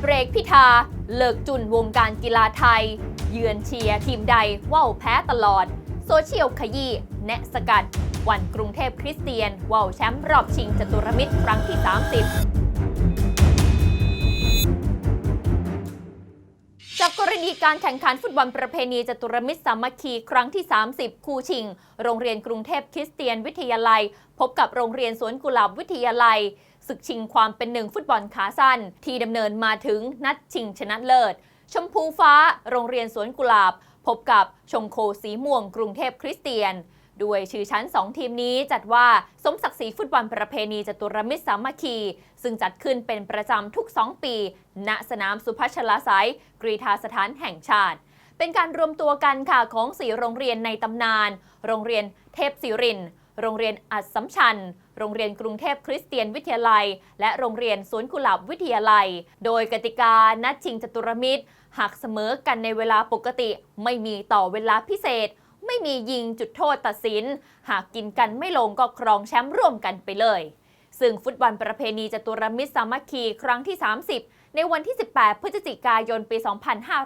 เบรกพิธา เลิกจุนวงการกีฬาไทย เยือนเชียร์ทีมใดว่าวแพ้ตลอด โซเชียลขยี้แนะสกัด วันกรุงเทพคริสเตียนว่าวแชมป์รอบชิงจตุรมิตรครั้งที่ 30จากกรณีการแข่งขันฟุตบอลประเพณีจตุรมิตรสามัคคีครั้งที่ 30 คู่ชิง โรงเรียนกรุงเทพคริสเตียนวิทยาลัย พบกับโรงเรียนสวนกุหลาบวิทยาลัย ศึกชิงความเป็นหนึ่งฟุตบอลขาสั้น ที่ดำเนินมาถึงนัดชิงชนะเลิศ ชมพูฟ้าโรงเรียนสวนกุหลาบ พบกับชงโคสีม่วงกรุงเทพคริสเตียนด้วยชื่อชั้น 2 ทีมนี้จัดว่าสมศักดิ์ศรีฟุตบอลประเพณีจตุรมิตรสามัคคี ซึ่งจัดขึ้นเป็นประจำทุก 2 ปี ณสนามสุพัชลาไสยกรีฑาสถานแห่งชาติ เป็นการรวมตัวกันค่ะของ 4 โรงเรียนในตำนาน โรงเรียนเทพศิรินทร์ โรงเรียนอัดสัมชัญ โรงเรียนกรุงเทพคริสเตียนวิทยาลัย และโรงเรียนสวนกุหลาบวิทยาลัย โดยกติกานัดชิงจตุรมิตร หากเสมอกันในเวลาปกติ ไม่มีต่อเวลาพิเศษ ไม่มียิงจุดโทษตัดสิน หากกินกันไม่ลงก็ครองแชมป์ร่วมกันไปเลย ซึ่งฟุตบอลประเพณีจตุรมิตรสามัคคีครั้งที่ 30 ในวันที่ 18 พฤศจิกายนปี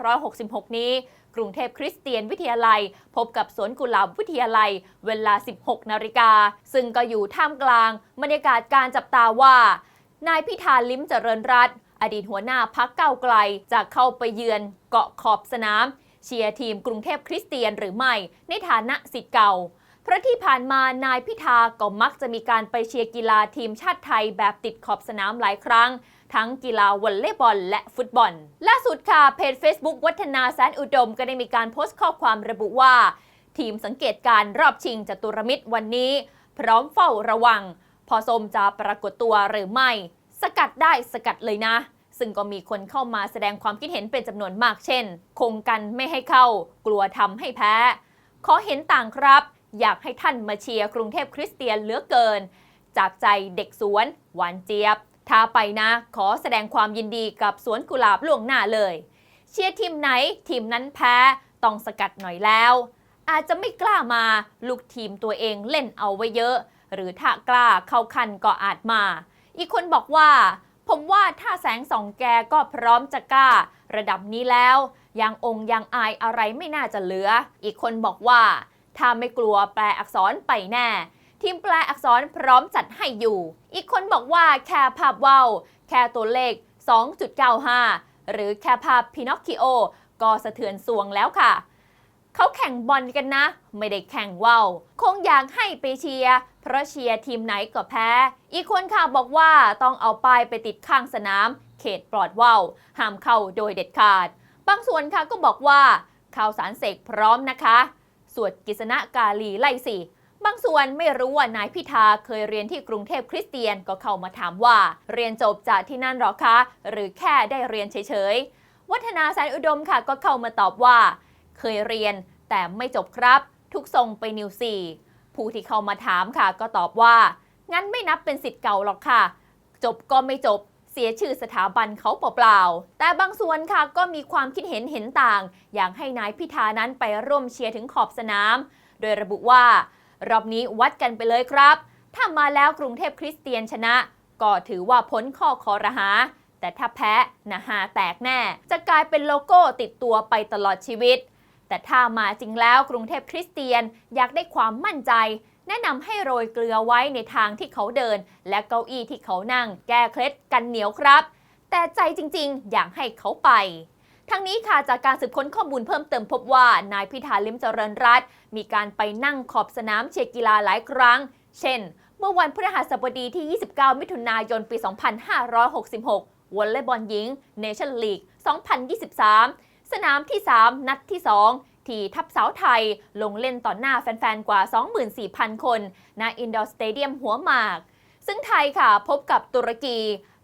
2566 นี้ กรุงเทพคริสเตียนวิทยาลัย พบกับสวนกุหลาบวิทยาลัย เวลา 16 นาฬิกา ซึ่งก็อยู่ท่ามกลาง บรรยากาศการจับตาว่า นายพิธาลิ้มเจริญรัตน์อดีตหัวหน้าพักเก้าไกลจะเข้าไปเยือนเกาะขอบสนาม เชียร์ทีมกรุงเทพคริสเตียนหรือไม่ในฐานะสิทธิ์เก่า เพราะที่ผ่านมานายพิธาก็มักจะมีการไปเชียร์กีฬาทีมชาติไทยแบบติดขอบสนามหลายครั้ง ทั้งกีฬาวอลเลย์บอลและฟุตบอล ล่าสุดค่ะเพจ Facebook วัฒนาแสนอุดม ก็ได้มีการโพสต์ข้อความระบุว่า ทีมสังเกตการรอบชิงจตุรมิตรวันนี้ พร้อมเฝ้าระวัง พอสมจะปรากฏตัวหรือไม่ สกัดได้สกัดเลยนะ ซึ่งก็มีคนเข้ามาแสดงความคิดเห็นเป็นจำนวนมากเช่น คงกันไม่ให้เข้า กลัวทำให้แพ้ ขอเห็นต่างครับ อยากให้ท่านมาเชียร์กรุงเทพคริสเตียนเหลือเกิน จากใจเด็กสวนหวานเจี๊ยบถ้าไปนะ ขอแสดงความยินดีกับสวนกุหลาบล่วงหน้าเลย เชียร์ทีมไหนทีมนั้นแพ้ ต้องสกัดหน่อยแล้ว อาจจะไม่กล้ามาลูกทีมตัวเองเล่นเอาไว้เยอะ หรือถ้ากล้าเข้าคันก็อาจมา อีกคนบอกว่า ผมว่าถ้าแสงสองแกก็พร้อมจะกล้า ระดับนี้แล้ว ยังองค์ยังอายอะไรไม่น่าจะเหลือ อีกคนบอกว่า ถ้าไม่กลัวแปลอักษรไปแน่ ทีมแปลอักษรพร้อมจัดให้อยู่ อีกคนบอกว่าแค่ภาพว่าวแค่ตัวเลข 2.95 หรือแค่ภาพพินอคคิโอ ก็สะเทือนสวงแล้วค่ะ เขาแข่งบอลกันนะ ไม่ได้แข่งว่าวคงอยากให้ไปเชียร์เพราะเชียร์ทีมไหนก็แพ้ อีกคนค่ะบอกว่าต้องเอาป้ายไปติดข้างสนาม เขตปลอดว่าวห้ามเข้าโดยเด็ดขาด บางส่วนค่ะก็บอกว่าข่าวสารเสกพร้อมนะคะ สวดกิษณะกาลีไล่สิบางส่วนไม่รู้ว่านายพิธาเคยเรียนที่กรุงเทพคริสเตียนก็เข้ามาถามว่า เรียนจบจากที่นั่นหรอคะ หรือแค่ได้เรียนเฉยๆ วัฒนาแสนอุดมค่ะก็เข้ามาตอบว่า เคยเรียนแต่ไม่จบครับ ทุกทรงไปนิวซีผู้ที่เข้ามาถามค่ะก็ตอบว่า งั้นไม่นับเป็นสิทธิ์เก่าหรอกค่ะ จบก็ไม่จบ เสียชื่อสถาบันเขาเปล่าๆ แต่บางส่วนค่ะก็มีความคิดเห็นเห็นต่าง อยากให้นายพิธานั้นไปร่วมเชียร์ถึงขอบสนาม โดยระบุว่า รอบนี้วัดกันไปเลยครับ ถ้ามาแล้วกรุงเทพคริสเตียนชนะ ก็ถือว่าพ้นข้อคอรหา แต่ถ้าแพ้นะฮาแตกแน่ จะกลายเป็นโลโก้ติดตัวไปตลอดชีวิต แต่ถ้ามาจริงแล้วกรุงเทพคริสเตียนอยากได้ความมั่นใจ แนะนำให้โรยเกลือไว้ในทางที่เขาเดิน และเก้าอี้ที่เขานั่ง แก้เคล็ดกันเหนียวครับ แต่ใจจริงๆ อยากให้เขาไปทั้งนี้ค่ะจากการสืบค้นข้อมูลเพิ่มเติมพบว่านายพิธาลิมเจริญรัตน์มีการไปนั่งขอบสนามเชียร์กีฬาหลายครั้ง เช่น เมื่อวันพฤหัสบดีที่ 29 มิถุนายน ปี 2566 วอลเลย์บอลหญิงเนชั่นลีก 2023 สนามที่ 3 นัดที่ 2 ที่ทัพสาวไทยลงเล่นต่อหน้าแฟน ๆ กว่า 24,000 คนณอินดอร์สเตเดียมหัวหมาก ซึ่งไทยค่ะพบกับตุรกี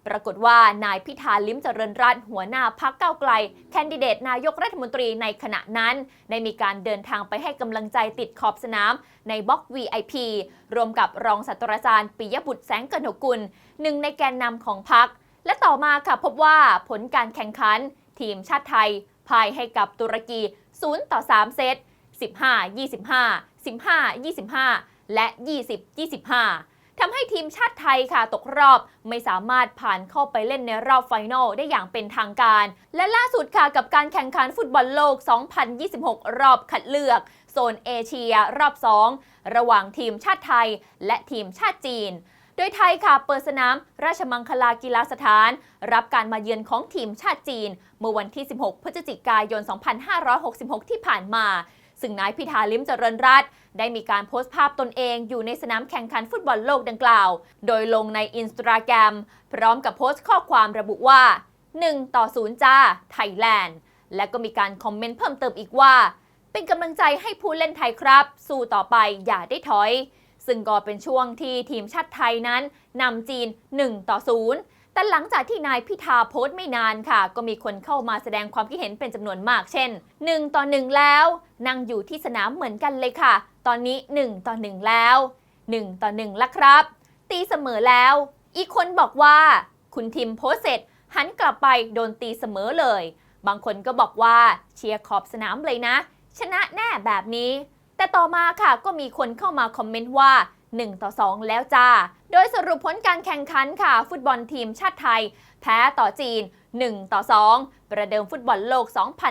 ปรากฏว่านายพิธาลิ้มเจริญรัตน์หัวหน้าพักเก้าไกล แคนดิเดตนายกรัฐมนตรีในขณะนั้น ได้มีการเดินทางไปให้กำลังใจติดขอบสนามในบล็อก VIP รวมกับรองศาสตราจารย์ปิยบุตรแสงกนกุล หนึ่งในแกนนำของพัก และต่อมาค่ะพบว่าผลการแข่งขัน ทีมชาติไทยพ่ายให้กับตุรกี 0 ต่อ 3 เซต 15 25 15 25 และ 20 25 ทำให้ทีมชาติไทยค่ะตกรอบไม่สามารถผ่านเข้าไปเล่นในรอบไฟนอลได้อย่างเป็นทางการ และล่าสุดค่ะกับการแข่งขันฟุตบอลโลก 2026 รอบคัดเลือก โซนเอเชียรอบ 2 ระหว่างทีมชาติไทย และทีมชาติจีน ดยไทยค่ะเปิดสนามราชมังคลากีฬาสถาน รับการมาเยือนของทีมชาติจีน เมื่อวันที่ 16 พฤศจิกายน 2566 ที่ผ่านมา ซึ่งนายพิธาลิ้มเจริญรัตน์ได้มีการโพสต์ภาพตนเองอยู่ในสนามแข่งขันฟุตบอลโลกดังกล่าว โดยลงในอินสตาแกรมพร้อมกับโพสต์ข้อความระบุว่า 1 ต่อ 0 จ้า ไทยแลนด์ และก็มีการคอมเมนต์เพิ่มเติมอีกว่า เป็นกำลังใจให้ผู้เล่นไทยครับ สู้ต่อไปอย่าได้ถอย ซึ่งก็เป็นช่วงที่ทีมชาติไทยนั้นนำจีน 1 ต่อ 0แต่หลังจากที่นายพิธาโพสต์ไม่นานค่ะ ก็มีคนเข้ามาแสดงความคิดเห็นเป็นจำนวนมากเช่น 1 ต่อ 1 แล้ว นั่งอยู่ที่สนามเหมือนกันเลยค่ะ ตอนนี้ 1 ต่อ 1 แล้ว 1 ต่อ1แล้วครับ ตีเสมอแล้ว อีกคนบอกว่า คุณทิมโพสเสร็จ หันกลับไปโดนตีเสมอเลย บางคนก็บอกว่าเชียร์ขอบสนามเลยนะ ชนะแน่แบบนี้ แต่ต่อมาค่ะก็มีคนเข้ามาคอมเมนต์ว่า 1 ต่อ 2 แล้วจ้า โดยสรุปผลการแข่งขันค่ะ ฟุตบอลทีมชาติไทย แพ้ต่อจีน 1 ต่อ 2 ประเดิมฟุตบอลโลก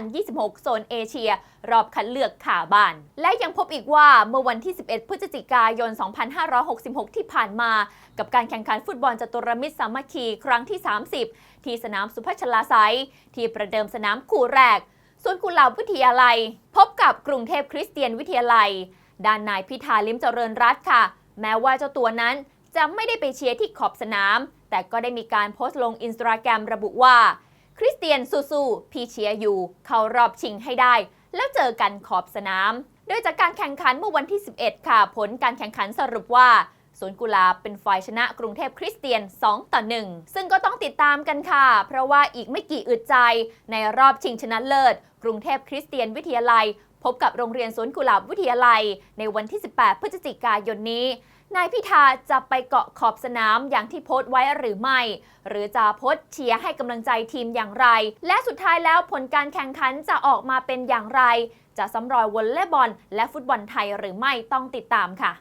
2026 โซนเอเชีย รอบคัดเลือกขาบ้าน และยังพบอีกว่าเมื่อวันที่ 11 พฤศจิกายน 2566 ที่ผ่านมา กับการแข่งขันฟุตบอลจตุรมิตรสามัคคีครั้งที่ 30 ที่สนามสุพัชลาไซยที่ประเดิมสนามคู่แรก ส่วนกุหลาบวิทยาลัย พบกับกรุงเทพคริสเตียนวิทยาลัย ด้านนายพิธาลิมเจริญรัตน์ค่ะ แม้ว่าเจ้าตัวนั้นจะไม่ได้ไปเชียร์ที่ขอบสนาม แต่ก็ได้มีการโพสต์ลงอินสตาแกรมระบุว่า คริสเตียนสู้ๆพี่เชียร์อยู่ เข้ารอบชิงให้ได้ แล้วเจอกันขอบสนาม โดยจากการแข่งขันเมื่อวันที่ 11 ค่ะ ผลการแข่งขันสรุปว่าสวนกุหลาบเป็นฝ่ายชนะกรุงเทพคริสเตียน 2 ต่อ 1 ซึ่งก็ต้องติดตามกันค่ะ เพราะว่าอีกไม่กี่อึดใจในรอบชิงชนะเลิศ กรุงเทพคริสเตียนวิทยาลัย พบกับโรงเรียนสวนกุหลาบวิทยาลัย ในวันที่ 18 พฤศจิกายนนี้ นายพิธาจะไปเกาะขอบสนามอย่างที่โพสต์ไว้หรือไม่ หรือจะโพสต์เชียร์ให้กำลังใจทีมอย่างไร และสุดท้ายแล้วผลการแข่งขันจะออกมาเป็นอย่างไร จะซ้ำรอยวอลเลย์บอลและฟุตบอลไทยหรือไม่ต้องติดตามค่ะ